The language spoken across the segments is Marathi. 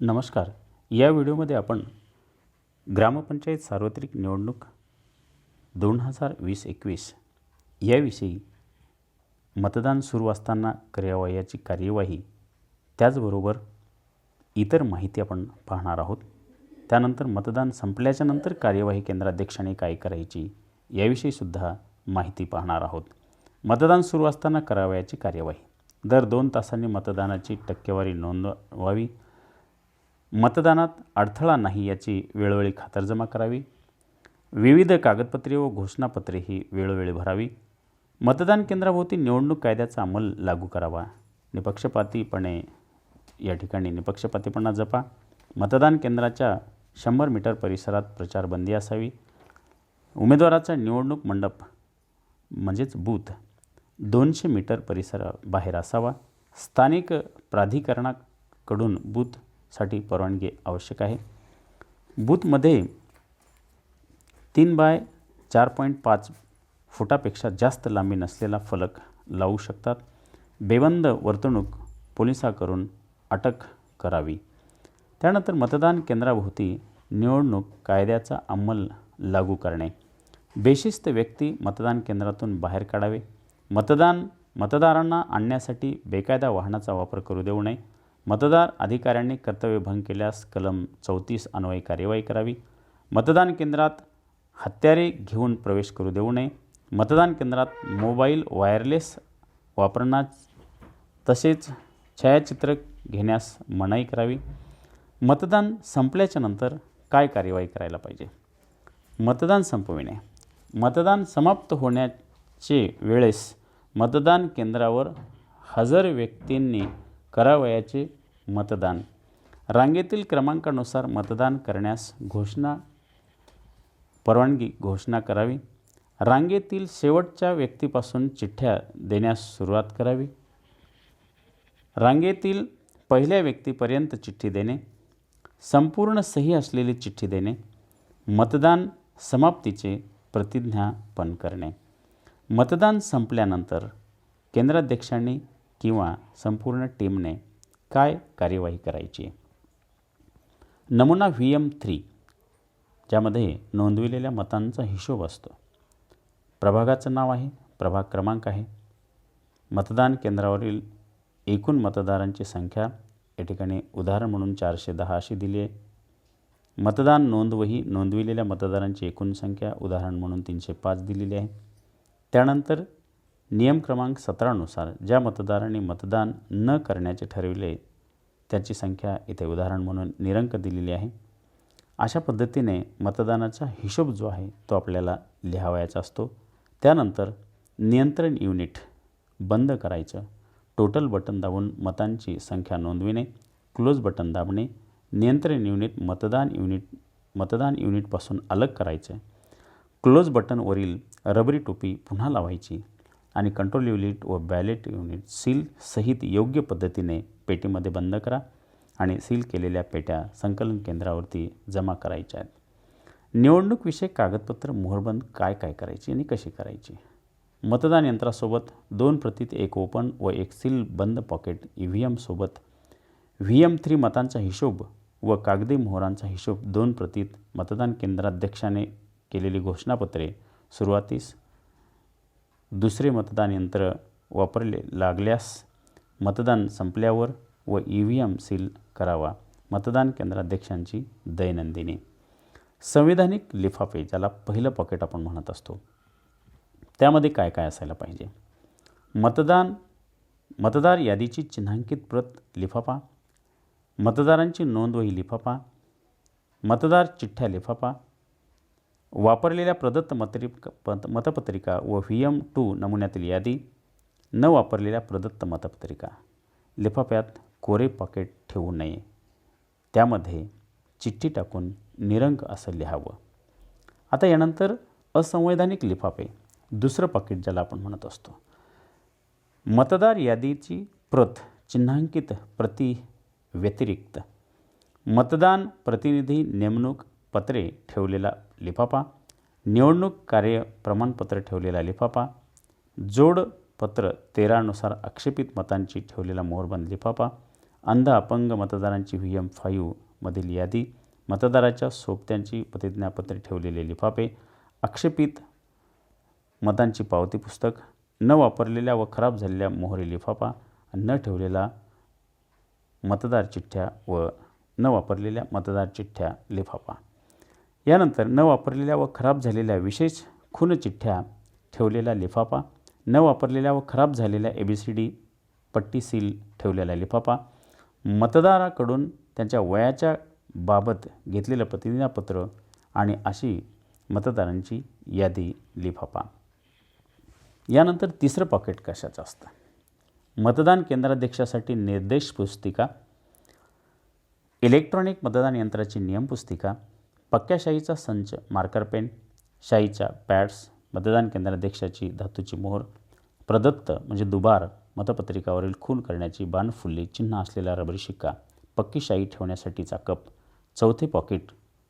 नमस्कार. या व्हिडिओमध्ये आपण ग्रामपंचायत सार्वत्रिक निवडणूक दोन हजार वीस एकवीस याविषयी मतदान सुरू असताना करावयाची कार्यवाही त्याचबरोबर इतर माहिती आपण पाहणार आहोत. त्यानंतर मतदान संपल्याच्या नंतर कार्यवाही केंद्राध्यक्षाने काय करायची याविषयीसुद्धा माहिती पाहणार आहोत. मतदान सुरू असताना करावयाची कार्यवाही. दर दोन तासांनी मतदानाची टक्केवारी नोंदवावी. मतदानात अडथळा नाही याची वेळोवेळी खातरजमा करावी. विविध कागदपत्रे व घोषणापत्रे ही वेळोवेळी भरावी. मतदान केंद्राभोवती निवडणूक कायद्याचा अंमल लागू करावा. निपक्षपातीपणे या ठिकाणी निपक्षपातीपणा जपा. मतदान केंद्राच्या शंभर मीटर परिसरात प्रचारबंदी असावी. उमेदवाराचा निवडणूक मंडप म्हणजेच बूथ दोनशे मीटर परिसराबाहेर असावा. स्थानिक प्राधिकरणाकडून बूथ साठी परवानगी आवश्यक आहे. बूथमध्ये तीन बाय चार पॉईंट पाच फुटापेक्षा जास्त लांबी नसलेला फलक लावू शकतात. बेबंद वर्तणूक पोलिसाकडून अटक करावी. त्यानंतर मतदान केंद्राभोवती निवडणूक कायद्याचा अंमल लागू करणे. बेशिस्त व्यक्ती मतदान केंद्रातून बाहेर काढावे. मतदान मतदारांना आणण्यासाठी बेकायदा वाहनाचा वापर करू देऊ नये. मतदार अधिकाऱ्यांनी कर्तव्यभंग केल्यास कलम चौतीस अन्वयी कार्यवाही करावी. मतदान केंद्रात हत्यारे घेऊन प्रवेश करू देऊ नये. मतदान केंद्रात मोबाईल वायरलेस वापरण्यास तसेच छायाचित्र घेण्यास मनाई करावी. मतदान संपल्याच्या नंतर काय कार्यवाही करायला पाहिजे? मतदान संपविणे. मतदान समाप्त होण्याचे वेळेस मतदान केंद्रावर हजर व्यक्तींनी करावयाचे मतदान. रांगेतील क्रमांकानुसार मतदान करण्यास घोषणा परवानगी घोषणा करावी. रांगेतील शेवटच्या व्यक्तीपासून चिठ्ठ्या देण्यास सुरुवात करावी. रांगेतील पहिल्या व्यक्तीपर्यंत चिठ्ठी देणे. संपूर्ण सही असलेली चिठ्ठी देणे. मतदान समाप्तीचे प्रतिज्ञापन करणे. मतदान संपल्यानंतर केंद्राध्यक्षांनी किंवा संपूर्ण टीमने काय कार्यवाही करायची? नमुना व्ही एम थ्री ज्यामध्ये नोंदविलेल्या मतांचा हिशोब असतो. प्रभागाचं नाव आहे प्रभाग क्रमांक आहे. मतदान केंद्रावरील एकूण मतदारांची संख्या या ठिकाणी उदाहरण म्हणून चारशे दहा अशी दिली आहे. मतदान नोंदवही नोंदविलेल्या मतदारांची एकूण संख्या उदाहरण म्हणून तीनशे पाच दिलेली आहे. त्यानंतर नियम क्रमांक सतरानुसार ज्या मतदारांनी मतदान न करण्याचे ठरविले त्याची संख्या इथे उदाहरण म्हणून निरंक दिलेली आहे. अशा पद्धतीने मतदानाचा हिशोब जो आहे तो आपल्याला लिहावायचा असतो. त्यानंतर नियंत्रण युनिट बंद करायचं टोटल बटन दाबून मतांची संख्या नोंदविणे क्लोज बटन दाबणे नियंत्रण युनिट मतदान युनिट मतदान युनिटपासून अलग करायचं क्लोज बटनवरील रबरी टोपी पुन्हा लावायची आणि कंट्रोल युनिट व बॅलेट युनिट सील सहित योग्य पद्धतीने पेटीमध्ये बंद करा आणि सील केलेल्या पेट्या संकलन केंद्रावरती जमा करायच्या आहेत. निवडणूकविषयक कागदपत्र मोहरबंद काय काय करायची आणि कशी करायची? मतदान यंत्रासोबत दोन प्रतीत एक ओपन व एक सील बंद पॉकेट ई व्ही एमसोबत व्ही एम थ्री मतांचा हिशोब व कागदी मोहरांचा हिशोब दोन प्रतीत मतदान केंद्राध्यक्षाने केलेली घोषणापत्रे सुरुवातीस दुसरे मतदान यंत्र वापरले लागल्यास मतदान संपल्यावर व ई व्ही एम सील करावा. मतदान केंद्राध्यक्षांची दैनंदिनी. संविधानिक लिफाफे ज्याला पहिलं पॉकेट आपण म्हणत असतो. त्यामध्ये काय काय असायला पाहिजे? मतदान मतदार यादीची चिन्हांकित प्रत लिफाफा मतदारांची नोंदवही लिफाफा मतदार चिठ्ठ्या लिफाफा वापरलेल्या प्रदत्त मतरिक पत मतपत्रिका व व्ही एम टू नमुन्यातील यादी न वापरलेल्या प्रदत्त मतपत्रिका. लिफाफ्यात कोरे पॉकेट ठेवू नये. त्यामध्ये चिठ्ठी टाकून निरंक असं लिहावं. आता यानंतर असंवैधानिक लिफाफे दुसरं पाकिट ज्याला आपण म्हणत असतो. मतदार यादीची प्रत चिन्हांकित प्रती व्यतिरिक्त. मतदान प्रतिनिधी नेमणूक पत्रे ठेवलेला लिफाफा निवडणूक कार्य प्रमाणपत्र ठेवलेला लिफाफा जोडपत्र तेरानुसार आक्षेपित मतांची ठेवलेला मोहरबंद लिफाफा अंध अपंग मतदारांची व्ही एम फाईव्हमधील यादी मतदाराच्या सोबत्यांची प्रतिज्ञापत्रे ठेवलेले लिफाफे आक्षेपित मतांची पावती पुस्तक न वापरलेल्या व खराब झालेल्या मोहरी लिफाफा न ठेवलेला मतदार चिठ्ठ्या व न वापरलेल्या मतदार चिठ्ठ्या लिफाफा. यानंतर न वापरलेल्या व खराब झालेल्या विशेष खून चिठ्ठ्या ठेवलेला लिफाफा न वापरलेल्या व खराब झालेल्या ए बी सी डी पट्टी सील ठेवलेला लिफाफा मतदाराकडून त्यांच्या वयाच्या बाबत घेतलेलं प्रतिज्ञापत्र आणि अशी मतदारांची यादी लिफाफा. यानंतर तिसरं पॉकेट कशाचं असतं? मतदान केंद्राध्यक्षासाठी निर्देश पुस्तिका इलेक्ट्रॉनिक मतदान यंत्राची नियमपुस्तिका पक्क्या शाईचा संच मार्कर पेन शाईच्या पॅड्स मतदान केंद्राध्यक्षाची धातूची मोहर प्रदत्त म्हणजे दुबार मतपत्रिकावरील खून करण्याची बाणफुल्ली चिन्ह असलेला रबरी शिक्का पक्की शाई ठेवण्यासाठीचा कप चौथे पॉकेट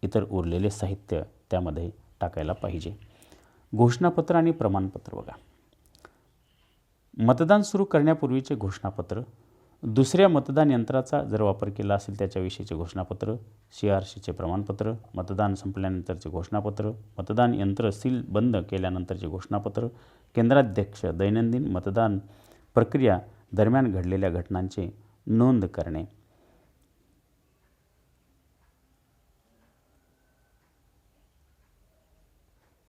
इतर उरलेले साहित्य त्यामध्ये टाकायला पाहिजे. घोषणापत्र आणि प्रमाणपत्र बघा. मतदान सुरू करण्यापूर्वीचे घोषणापत्र दुसऱ्या मतदान यंत्राचा जर वापर केला असेल त्याच्याविषयीचे घोषणापत्र सी आर सीचे प्रमाणपत्र मतदान संपल्यानंतरचे घोषणापत्र मतदान यंत्र सील बंद केल्यानंतरचे घोषणापत्र केंद्राध्यक्ष दैनंदिन मतदान प्रक्रिया दरम्यान घडलेल्या घटनांचे नोंद करणे.